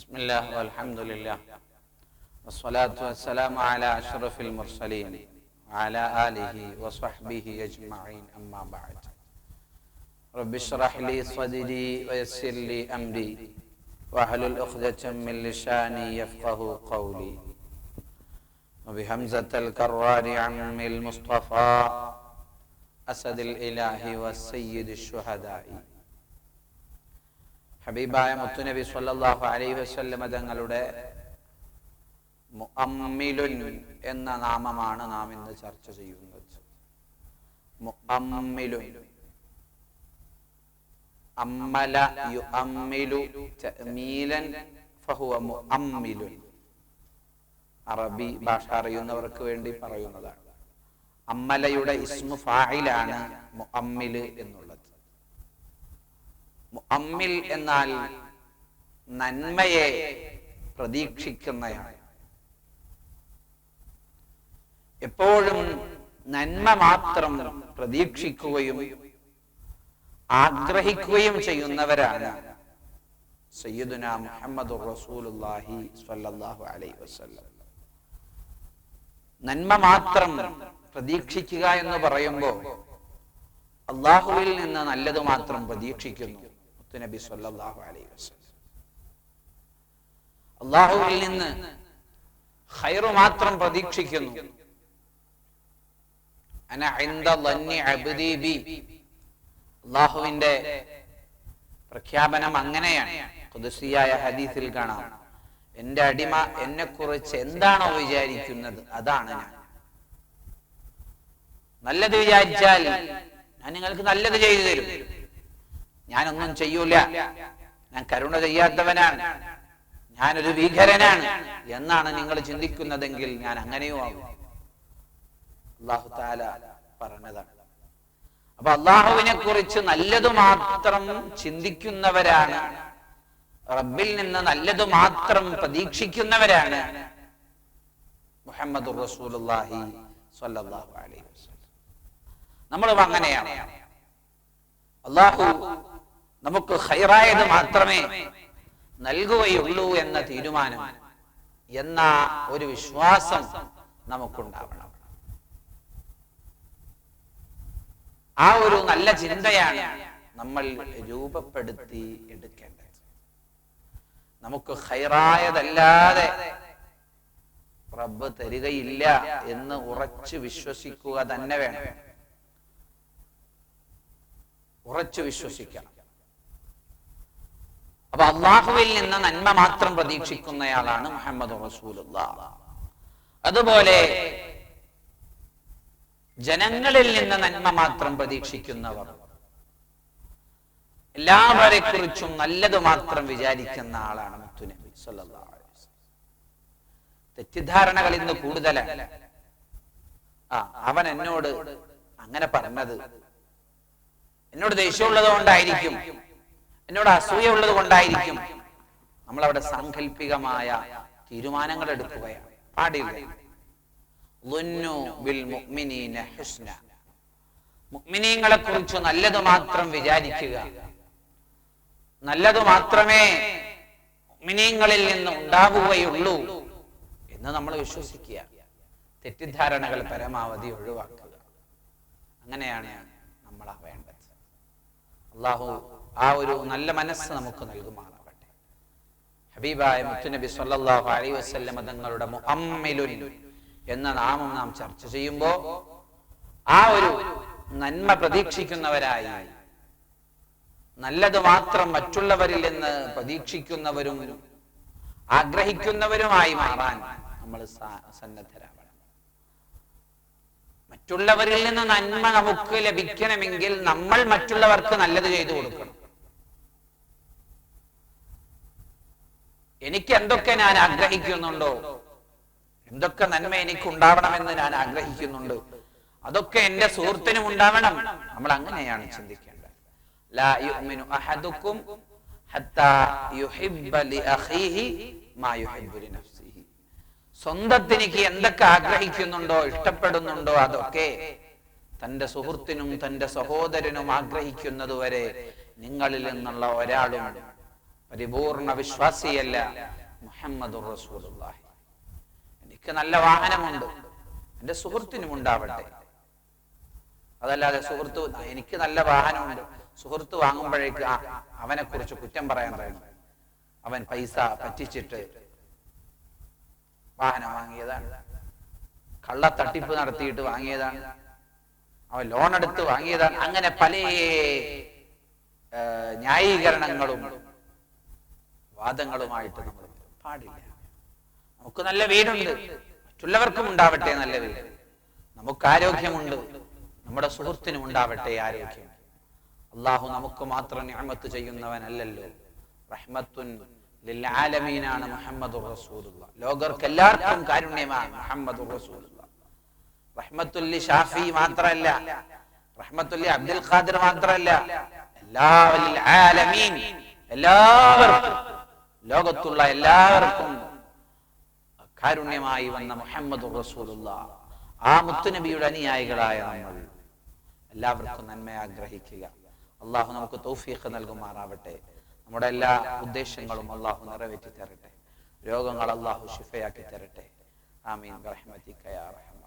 بسم الله والحمد لله والصلاة والسلام على أشرف المرسلين وعلى آله وصحبه أجمعين أما بعد. رب اشرح لي صدري ويسر لي أمري واحلل عقدة من لساني يفقه قولي. وبهمزة الكرار عم المصطفى أسد الإله والسيد الشهداء. ഹബീബായ മുത്തുനബി സല്ലല്ലാഹു അലൈഹി വസല്ലമ തങ്ങളുടെ മുഅമ്മിലുൻ എന്ന നാമമാണ് നാം ഇന്ന് ചർച്ച ചെയ്യുന്നത്. മുഅമ്മിലുൻ. അമ്മല യുഅമ്മിലു തഅമീലൻ ഫഹുവ മുഅമ്മിലുൻ. അറബി ഭാഷ അറിയുന്നവർക്ക് വേണ്ടി പറയുന്നതാണ്. അമ്മലയുടെ ഇസ്മു ഫായിലാണ് മുഅമ്മിൽ എന്നുള്ളത്. മുഅമ്മിൽ എന്നാൽ നന്മയെ പ്രതീക്ഷിക്കുന്നയാണ് എപ്പോഴും നന്മ മാത്രം പ്രതീക്ഷിക്കുകയും ആഗ്രഹിക്കുകയും ചെയ്യുന്നവരാണ് സയ്യിദുന മുഹമ്മദ് റസൂലുള്ളാഹി സ്വല്ലല്ലാഹു അലൈഹി വസല്ലം. നന്മ മാത്രം പ്രതീക്ഷിക്കുക എന്ന് പറയുമ്പോൾ അള്ളാഹുവിൽ നിന്ന് നല്ലത് മാത്രം പ്രതീക്ഷിക്കുന്നു. മുത്തുനബി സല്ലല്ലാഹു അലൈഹി വസല്ലം. അള്ളാഹുവിൽ നിന്ന് ഖൈറു മാത്രം പ്രതീക്ഷിക്കുന്നു. അള്ളാഹുവിന്റെ പ്രഖ്യാപനം അങ്ങനെയാണ്. ഖുദസിയായ ഹദീസിൽ കാണാം. എന്റെ അടിമ എന്നെ കുറിച്ച് എന്താണോ വിചാരിക്കുന്നത്? അതാണ് ഞാൻ. നല്ലത് വിചാരിച്ചാൽ ഞാൻ നിങ്ങൾക്ക് നല്ലത് ചെയ്തു തരും. ഞാനൊന്നും ചെയ്യൂല. ഞാൻ കരുണ ചെയ്യാത്തവനാണ്. ഞാനൊരു ഭീകരനാണ് എന്നാണ് നിങ്ങൾ ചിന്തിക്കുന്നതെങ്കിൽ ഞാൻ അങ്ങനെയോ ആവും. അള്ളാഹു പറഞ്ഞതാണ്. അപ്പൊ അള്ളാഹുവിനെ കുറിച്ച് നല്ലത് മാത്രം ചിന്തിക്കുന്നവരാണ്. റബ്ബിൽ നിന്ന് നല്ലത് മാത്രം പ്രതീക്ഷിക്കുന്നവരാണ്. മുഹമ്മദ് റസൂലുള്ളാഹി സ്വല്ലല്ലാഹു അലൈഹി വസല്ലം. നമ്മളും അങ്ങനെയാണ്. അള്ളാഹു നമുക്ക് ഹൈറായത് മാത്രമേ നൽകുകയുള്ളൂ എന്ന തീരുമാനം എന്ന ഒരു വിശ്വാസം നമുക്കുണ്ടാവണം. ആ ഒരു നല്ല ചിന്തയാണ് നമ്മൾ രൂപപ്പെടുത്തി എടുക്കേണ്ടത്. നമുക്ക് ഹൈറായതല്ലാതെ റബ്ബ് തരികയില്ല എന്ന് ഉറച്ചു വിശ്വസിക്കുക തന്നെ വേണം. ഉറച്ചു വിശ്വസിക്കണം. അപ്പൊ അള്ളാഹുവിൽ നിന്ന് നന്മ മാത്രം പ്രതീക്ഷിക്കുന്നയാളാണ് മുഹമ്മദ് റസൂലുള്ള. അതുപോലെ ജനങ്ങളിൽ നിന്ന് നന്മ മാത്രം പ്രതീക്ഷിക്കുന്നവർ. എല്ലാവരെ കുറിച്ചും നല്ലത് മാത്രം വിചാരിക്കുന്ന ആളാണ് തെറ്റിദ്ധാരണകൾ ഇന്ന് കൂടുതലാണ് ആ അവൻ എന്നോട് അങ്ങനെ പറഞ്ഞത്. എന്നോട് ദേഷ്യമുള്ളത് കൊണ്ടായിരിക്കും എന്നോട് അസൂയ ഉള്ളത് കൊണ്ടായിരിക്കും നമ്മൾ അവിടെ സാങ്കല്പികമായ തീരുമാനങ്ങൾ എടുക്കുകയാണ്. പാടില്ല. മുഅ്മിനീങ്ങളെ കുറിച്ച് നല്ലത് മാത്രം വിചാരിക്കുക. നല്ലത് മാത്രമേ മുഅ്മിനീങ്ങളിൽ നിന്ന് ഉണ്ടാവുകയുള്ളൂ എന്ന് നമ്മൾ വിശ്വസിക്കുക. തെറ്റിദ്ധാരണകൾ പരമാവധി ഒഴിവാക്കുക. അങ്ങനെയാണ് നമ്മൾ വേണ്ടത്. അള്ളാഹു ആ ഒരു നല്ല മനസ്സ് നമുക്ക് നൽകുമാറാവട്ടെ. ഹബീബായ മുത്തുനബി സല്ലാഹു അലൈ വസല്ലം തങ്ങളുടെ എന്ന നാമം നാം ചർച്ച ചെയ്യുമ്പോൾ ആ ഒരു നന്മ പ്രതീക്ഷിക്കുന്നവരായി നല്ലത് മാത്രം മറ്റുള്ളവരിൽ നിന്ന് പ്രതീക്ഷിക്കുന്നവരും ആഗ്രഹിക്കുന്നവരുമായി മാറാൻ നമ്മൾ സന്നദ്ധരാവണം. മറ്റുള്ളവരിൽ നിന്ന് നന്മ നമുക്ക് ലഭിക്കണമെങ്കിൽ നമ്മൾ മറ്റുള്ളവർക്ക് നല്ലത് ചെയ്തു കൊടുക്കണം. എനിക്ക് എന്തൊക്കെ ഞാൻ ആഗ്രഹിക്കുന്നുണ്ടോ? എന്തൊക്കെ നന്മ എനിക്ക് ഉണ്ടാവണമെന്ന് ഞാൻ ആഗ്രഹിക്കുന്നുണ്ട്? അതൊക്കെ എന്റെ സുഹൃത്തിനും ഉണ്ടാവണം. നമ്മൾ അങ്ങനെയാണ് ചിന്തിക്കേണ്ടത്. ലാ ഹത്താ യുഹിബ്ബ ലിഅഖീഹി മാ യുഹിബ്ബു ലിനഫ്സിഹി സ്വന്തത്തിനിക്ക് എന്തൊക്കെ ആഗ്രഹിക്കുന്നുണ്ടോ ഇഷ്ടപ്പെടുന്നുണ്ടോ അതൊക്കെ തന്റെ സുഹൃത്തിനും തന്റെ സഹോദരനും ആഗ്രഹിക്കുന്നതുവരെ നിങ്ങളിൽ നിന്നുള്ള ഒരാളും പരിപൂർണ വിശ്വാസിയല്ല മുഹമ്മദുർ റസൂലുള്ളാഹി. എനിക്ക് നല്ല വാഹനമുണ്ട്. എന്റെ സുഹൃത്തിനും ഉണ്ടാവട്ടെ. അതല്ലാതെ സുഹൃത്ത് എനിക്ക് നല്ല വാഹനമുണ്ട്. സുഹൃത്ത് വാങ്ങുമ്പോഴേക്ക് ആ അവനെ കുറിച്ച് കുറ്റം പറയാൻ പറയണം അവൻ പൈസ പറ്റിച്ചിട്ട് വാഹനം വാങ്ങിയതാണ്. കള്ള തട്ടിപ്പ് നടത്തിയിട്ട് വാങ്ങിയതാണ്. അവൻ ലോൺ എടുത്ത് വാങ്ങിയതാണ്. അങ്ങനെ പല ന്യായീകരണങ്ങളും വാദങ്ങളുമായിട്ട് നമ്മൾ പാടില്ല. നമുക്ക് നല്ല വീടുണ്ട്. മറ്റുള്ളവർക്കും ഉണ്ടാവട്ടെ നല്ല വീട്. നമുക്ക് ആരോഗ്യമുണ്ട്. നമ്മുടെ സുഹൃത്തിനും ഉണ്ടാവട്ടെ ആരോഗ്യം. അള്ളാഹു നമുക്ക് മാത്രം ഞാമത്ത് ചെയ്യുന്നവനല്ലല്ലോ. റഹ്മത്തുൻ ലിൽ ആലമീനാണ് മുഹമ്മദ് റസൂലുള്ള. ലോകർക്ക് എല്ലാവർക്കും കാരുണ്യമാണ് മുഹമ്മദ് റസൂലുള്ള. റഹ്മത്തുല്ലി ഷാഫി മാത്രമല്ല റഹ്മത്തുല്ലി അബ്ദുൽ ഖാദിർ മാത്രമല്ല എല്ലാവരിൽ ആലമീൻ എല്ലാവർക്കും ലോകത്തുള്ള എല്ലാവർക്കും കാരുണ്യമായി വന്ന മുഹമ്മദ് റസൂലുള്ള. ആ മുത്തുനബിയുടെ അനുയായികളായ നമ്മൾ എല്ലാവർക്കും നന്മ ആഗ്രഹിക്കുക. അള്ളാഹു നമുക്ക് തൗഫീഖ് നൽകുമാറാവട്ടെ. നമ്മുടെ എല്ലാ ഉദ്ദേശങ്ങളും അള്ളാഹു നിറവേറ്റി തരട്ടെ രോഗങ്ങൾ അള്ളാഹു ഷിഫയാക്കി തരട്ടെ ആമീൻ റഹ്മത്തിക്കയാ റഹ്മാൻ.